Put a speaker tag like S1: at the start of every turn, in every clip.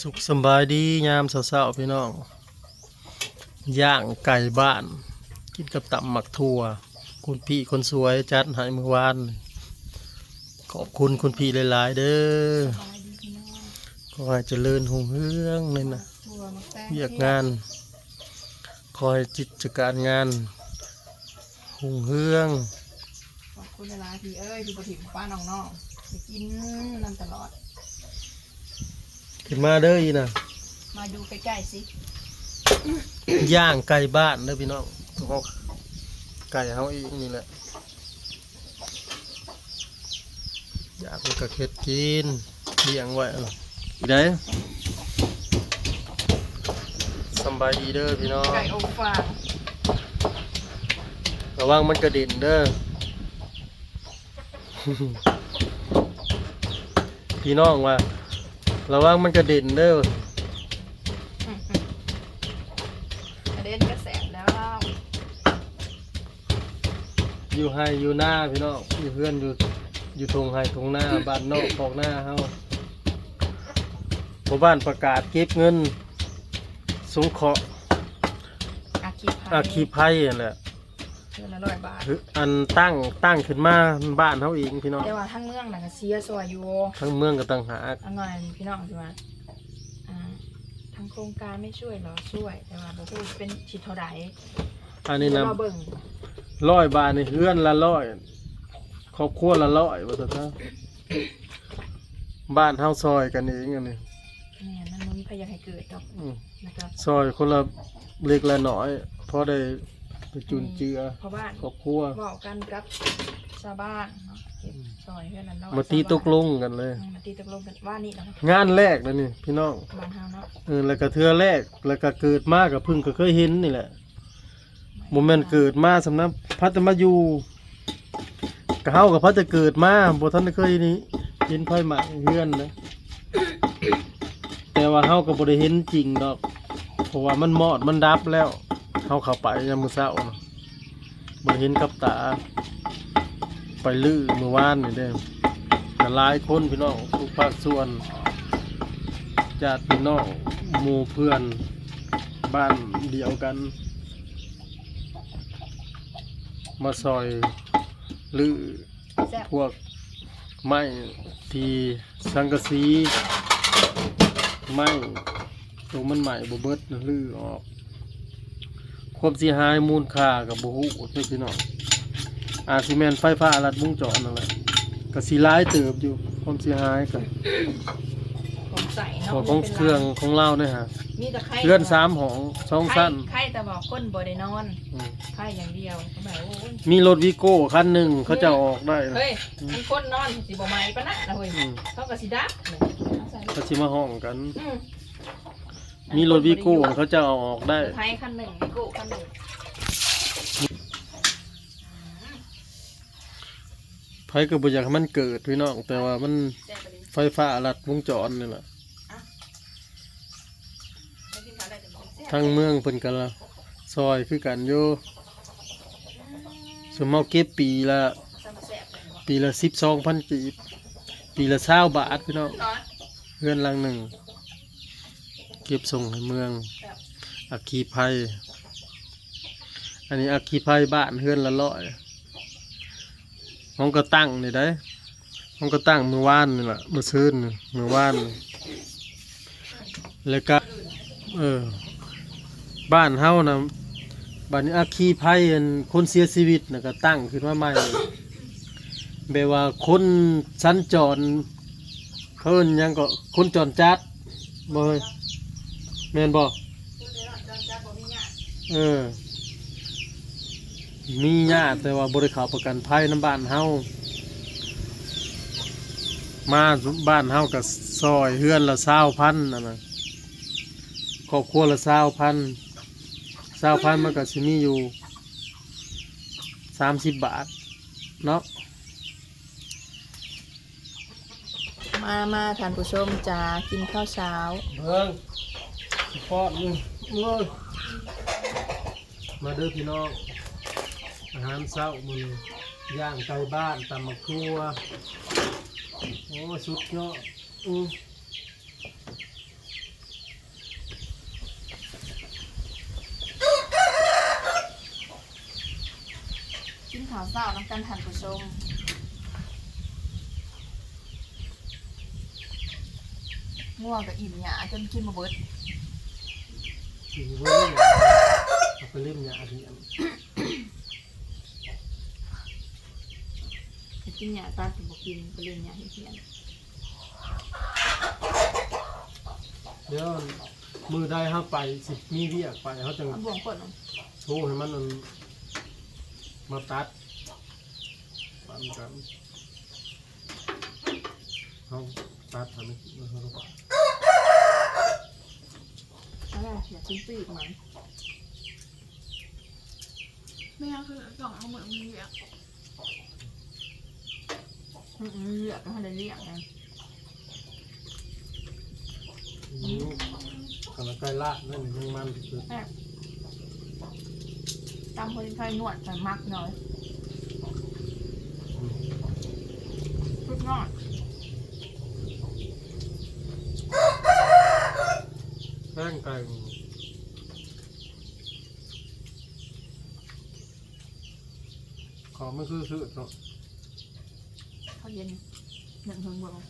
S1: สุขสำบายดียามเช้าๆพี่น้องย่างไก่บ้าน กินกับตับหมักทั่ว คุณพี่คนสวยจัดให้เมื่อวาน ขอบคุณคุณพี่หลายๆเด้อขอให้เจริญหงเฮืองในนะเรียกงานขอให้จิตการงานหงเฮือง
S2: ขอบคุณเวลาพี่เอ้ยที่ปถิมป้าน้องๆไปกินนั่นตลอด
S1: ขึ้นมาเด้ออีนะ
S2: มาดูใกล้ๆสิ
S1: ย่างไก่บ้านเด้อพี่น้องเอาไก่เฮาเองนี่แหละอยากมันก็เค็ดกินเลี้ยงไว้เอาอีได้สำบายดีเด้อพี่น้อง
S2: ไก่อบฟาง
S1: ระวังมันกระเด็นเด้อ พี่น้องว่า ระวังมันกระเด็นเด้อ
S2: กระเด็นกระแสบแล้ว
S1: อยู่ไฮอยู่หน้าพี่น้องอยู่เพื่อนอยู่อยู่ทงไฮทงหน้าบ้านนอกของหน้าเฮาหมู่บ้านประกาศเก็บเงินสงเคราะห์
S2: อาคีพาย
S1: อาคีภัยนั่นแหละ
S2: เดือนละร้อยบาท
S1: คืออันตั้งตั้งขึ้นมาบ้านเฮาเองพี่น้อง
S2: แต่ว่าทั้งเมืองน่ะก็เสียซอยอยู่
S1: ทั้งเมืองก็ตั้งหาก
S2: อันหน่อยพี่น้องสิว่าอ่าทางโครงการไม่ช่วยเหรอช่วย แต่ว่าบ่พูดเป็นชิดเท่าใด
S1: อันนี้นะ
S2: เดี๋ยวรอเบิ่ง
S1: ร้อยบาทนี่เฮือนละร้อยครอบครัวละร้อยว่าซั่นซะบ้านเฮาซอยกันเองอันนี้
S2: แม่นั่นมันพยายามให้เกิดดอก
S1: อืม
S2: นะครับ
S1: ซอยคนละเล็กละน้อยพอได้ ไปจุนเจือ
S2: เพราะบ้าน
S1: ครอบครัว
S2: เว้ากันกับชาวบ้านเนาะเก็บซอยเพื่อนนั่นเนาะ
S1: มาตีตกลงกันเลย
S2: อืมมาตีตกลงกันว่านี่เนาะ
S1: งานแรกแล้วนี่พี่น้อง
S2: บ้านเฮาเนาะ
S1: เออแล้วก็เทือแรกแล้วก็เกิดมากับพึ่งก็เคยเห็นนี่แหละโมเมนต์เกิดมาสำนักพัฒมาอยู่กเฮากับพัฒจะเกิดมาบ่ทันได้เคยนี่เห็นไฟไหม้เฮือนนะแต่ว่าเฮาก็บ่ได้เห็นจริงดอก เพราะว่ามันมอดมันดับแล้ว เฮาเข้าไปยามมื้อเช้าน่ะบ่ได้เห็นกับตา ไปลื้อเมื่อวานนี่เด้ก็หลายคนพี่น้องทุกภาคส่วนญาติพี่น้องหมู่เพื่อนบ้านเดียวกัน มาซอยหรือ
S2: แซ่บ
S1: พวกไม้ที่สังกะสีไม้ตัวมันใหม่บ่เบิดนะลือออก ความเสียหายมูลค่ากับบ่ฮู้เด้อพี่น้องอาจสิแม่นไฟฟ้ารัดวงจรนั่นแหละก็สิหลายเติบอยู่ความเสียหายก็
S2: ของใส่
S1: ข
S2: เนาะ
S1: องของเครื่องของเราเนี่ยฮะ
S2: มีแต่ไข่
S1: เลื่อนสามหองสอง
S2: ไข่
S1: สั้น
S2: ไข่แต่บอกคนบ่ได้นอน
S1: อืม
S2: ไข่อย่างเดียวก็แบบโอ้ย
S1: มีรถวีโก้คันหนึ่งเขาจะเอาออกได้นะ
S2: เฮ้ยมันคนนอนสิบ่ไหม้ปะนะนะเฮ้ย
S1: อืม
S2: เขาก็สิดับเอาใส่
S1: เขาชิมาห้องกัน
S2: อื ม
S1: มีรถวีโก้เขาจะเอาออกได้
S2: ไข่คันหนึ่งวิโก้คันหนึ่ง
S1: ไฟก็บ่อยากให้มันเกิดพี่น้องแต่ว่ามัน
S2: แซ่บไปเลย
S1: ไฟฟ้าลัดวงจรนี่แหละ
S2: ไม่กินข้าวได้แต่บอกแซ่บ
S1: ทั้งเมืองเพิ่นกันละซอยคือกันอยู่สมมติเก็บปีละ
S2: ซ้ำแซ่บเลยบอก
S1: ปีละสิบสองพันกีบปีละเศร้าบาทพี่น้อง
S2: เนาะ
S1: เพื่อนหลังหนึ่ง เก็บส่งให้เมือง
S2: แซ่บ
S1: อัคคีภัย อันนี้อัคคีภัยบ้านเฮือนละร้อยห้องก็ตั้งนี่ได้ห้องก็ตั้งเมื่อวานนี่แหละเมื่อซื้นนี่เมื่อวานนี่แล้วก็เออบ้านเฮานะบ้านนี้อัคคีภัยอันคนเสียชีวิตนะก็ตั้งขึ้นมาใหม่แบบว่าคนสัญจรเขาเอิ้นหยังก็คนจรจัดบ่เฮ้ย แม่นบ่
S2: คุณเดี๋ยวเราจะบอกมีหยา
S1: เออ มีญาติแต่ว่าบริขาวประกันภัยน้ำบ้านเฮามาบ้านเฮากับซอยเฮือนละเศร้าพันนั่นนะครอบครัวละเศร้าพันเศร้าพันมันก็สิมีอยู่สามสิบบาท เนาะ
S2: มา มาท่านผู้ชมจะกินข้าวเช้า
S1: เบิ่ง ฟอดมึงเอ้ยมาเด้อพี่น้อง อาหารเช้ามือย่างไก่บ้านตำมะครัว โอ้สุดยอดอือ
S2: กินข่าวเช้าน้กกันทันผู้ชมง่วงกับอิ่มหยาจนกินมาเบิด
S1: กินเว้ยเอาไปเล่มยาดีอัน
S2: ไปกินหยาตาถึงบอกกินไปเล่นยาให้เพียน
S1: เดี๋ยวมือได้ห้าไปสิมีเรียกไปเขาจะ
S2: เอาบ่วงกดลง
S1: โชว์ให้มันมันมาตัดปันกันเขาตัดทำให้มันเขาก็
S2: อะไร อย่าชิ้นปีกมัน
S3: ไม่งั้นคือกล่องเอาเหมือนมีอะ
S2: อืมอืมเลือกให้ได้เรียกไง
S1: นิ้วกำลังใกล้ละนั่นยังมันคือ
S2: แอบตามคนไทยนวดใส่มักหน่อยพุดนอด
S1: แป้งไก่ของ มันคือซื้อเนาะ
S2: เขาเย็นหนึ่งถึงบ่วง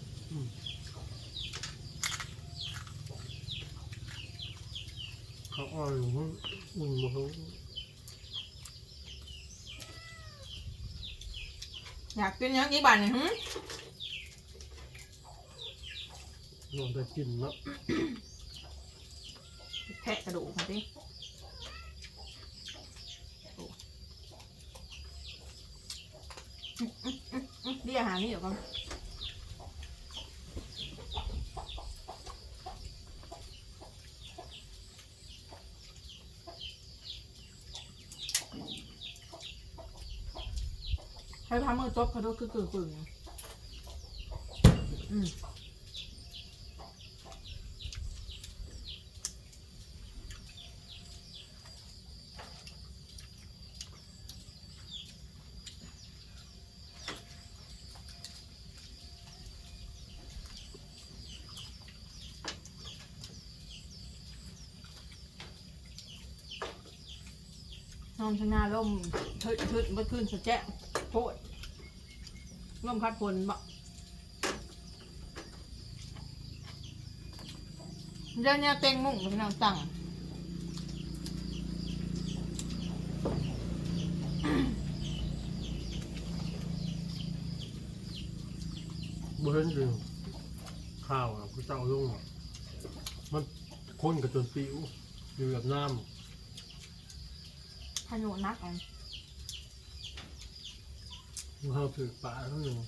S1: เขาอ่อนอยู่มันอุ่นมาเขา
S2: อยากกินยังกี่บาทเนี่ยหึ
S1: นอนได้กินเนาะ
S2: แทะกระดูกมาสิโอ้อืมอืมอืมอืม เรียหานี่เดี๋ยวก่อนให้พามือจบเขาดูคือกึ่งกึ่งอืม นอนข้างหน้าร่มทึดทึดเมื่อคืนสะแจ๊ะโพดร่มพัดฝนบ่เดี๋ยวนี้เต็งมุ่งพี่น้องตั้ง
S1: เบิ้ลจริงข้าวอะกูเจ้าลงอะมันข้นกับจนปิ้วอยู่แบบน้
S2: พายุนักอันำ
S1: เขาถือปลาทั้งหนึ่ง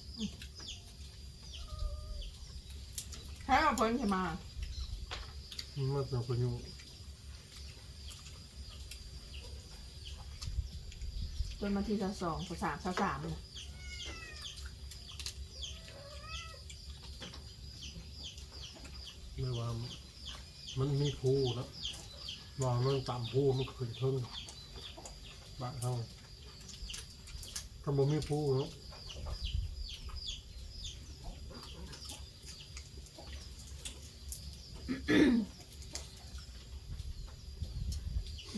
S2: ให้มาพ้นใช่มา
S1: มันมาจากคนอยู่
S2: จนมาทีละสองสามสามสามเลย
S1: ไม่ว่ามันมีภูแล้วว่ามันต่ำภูมันขึ้นเทิง บ้านเขาถ้าบ่มีภูเนาะ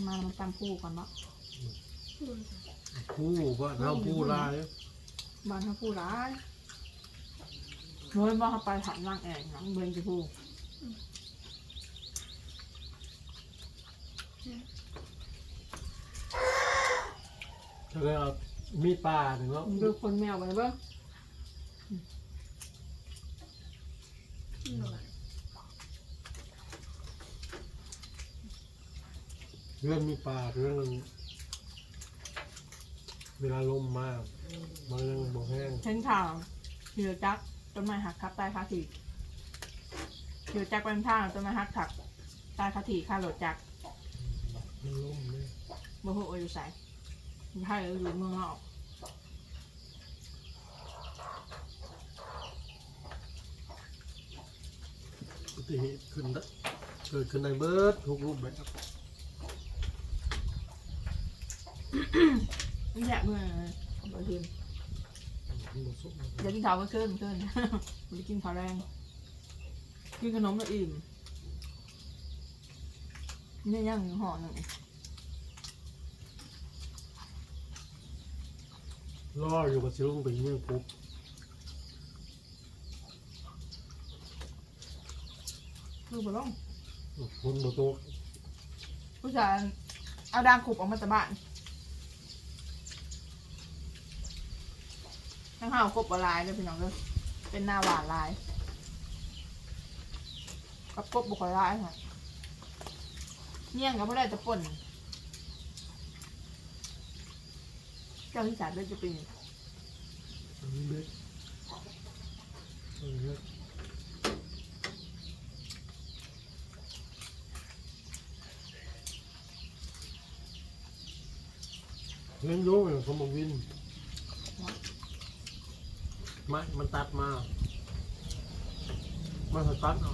S2: มามันตามผู้ก่อนเนาะ
S1: ภูบ้านเขาภูลาย
S2: บ้านเขาผู้ร้ายเฮ้ยว่าเขาไปถามนางแองหลังเบนจะผู้
S1: ถ้าเกิดเอามีปลาหนึ่งเนาะ
S2: ดูคนแมวไปเบ้าง
S1: เรื่องมีปลาเรื่องมันเวลาลมมากมันยังบ่แห้ง
S2: เช่นข่าวเหือจักต้นไม้หักทับใต้คาถีเหือจักเป็นทางต้นไม้หักทับใต้คาถีข้าโหลดจัก
S1: มันลมเลย
S2: บ่ฮู้ว่าอยู่ไส อยู่ไทยหรือยู่เมืองนอก
S1: อุบัติเหตุขึ้นได้เกิดขึ้นในเบิดทุกรูปแบบ
S2: นี่แหละเมื่อบ่ทีม
S1: มันบ่สม
S2: เดี๋ยวกินข้าวเมื่อคืนเมื่อคืนไม่ได้กินข้าวแรงกินขนมแล้วอิ่มนี่ยังห่อหนึ่ง
S1: รรออยู่กับชิลุงไปเมืองปุ๊บ
S2: คือบ่ลง
S1: คนบ่โตก
S2: ผู้ชายเอาดางขุบออกมาจากบ้านทั้งห้าวกบละลายเลยพี่น้องเลยเป็นหน้าหวานลายกับกบบุคอยลายค่ะเมี่ยงกับพ่ได้จะป่น เจ้าที่สามเดือนจะเป็น
S1: อันนี้เบ็ดอันนี้เบ็ดเลี้ยงโยงอย่างสมบูรณ์วินม่มันตัดมามันตัดเอา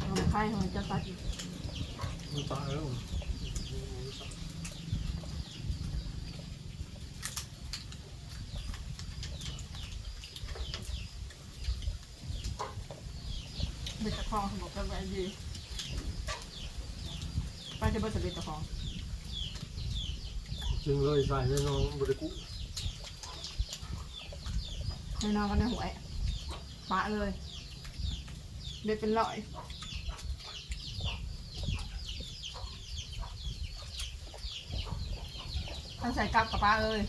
S2: ทำไข่ทำไมจะตัดอีก
S1: มันตายแล้ว
S2: เบ็ดตะค องสมบูรณ์กันไปดีไปจะเบ็ดจะเบ็ดตะคอง
S1: จึงเลยใส่ให้น้องบริกุ
S2: ให้น้องกันในหวยปะเลยเบ็ดเป็นร้อยท่านใส่กลับกับป้าเอ้ย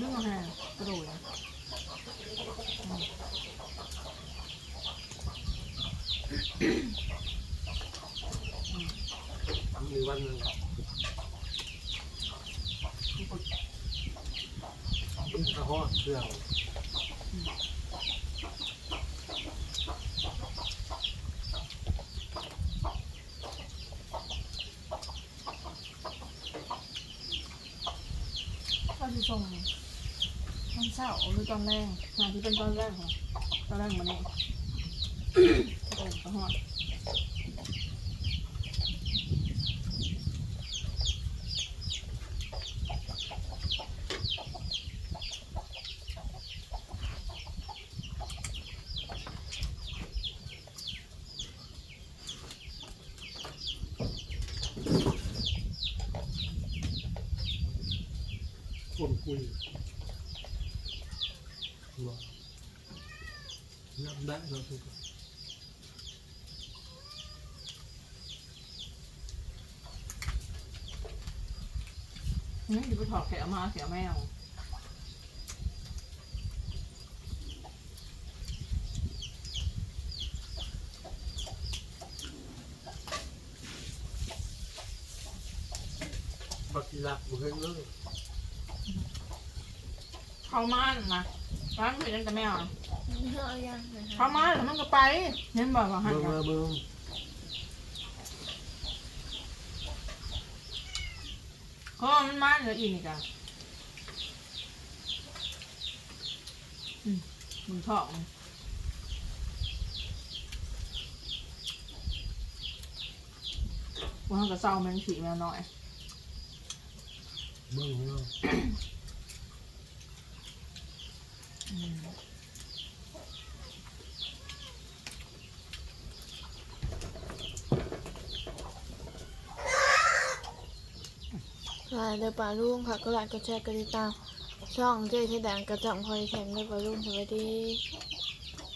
S2: ดึงมาให้กระโดด
S1: มีวันหนึงกระหอเครื่อง
S2: ก็จะส่งตอนเช้าหรือตอนแรกงานที่เป็นตอนแรกค่ะตอนแรกมาเนี่ยโอ้กระห
S1: ว่านับได้เราทุกคน
S2: นี่อยู่ไปถอดแขวมาเสียแมว
S1: บักกีรักบุเฮงเลย
S2: เข้าม่านนะ ร้านเป็นยังแต่แมวอะ
S3: เนื้อยังนะ
S2: เข้า
S3: คะ
S2: ม่านแล้วมันก็ไปเห็นบอกว่าหัน
S1: เบิ่ง
S2: กั
S1: มาเบิ่ง
S2: เพราะมันม่านเหลืออีกนี่กันอืมมึงทองว่าเขาก็เศร้าแมงผีแมวน้อย
S1: เบิ่งเนาะ
S2: อืม
S3: ลายเดอปลาลุงค่ะก็ไลค์ก็แชร์ก็ติดตาม ช่องเจ๊ที่แดงกระจ่องพอยแข่งเดอปลาลุงสวัสดี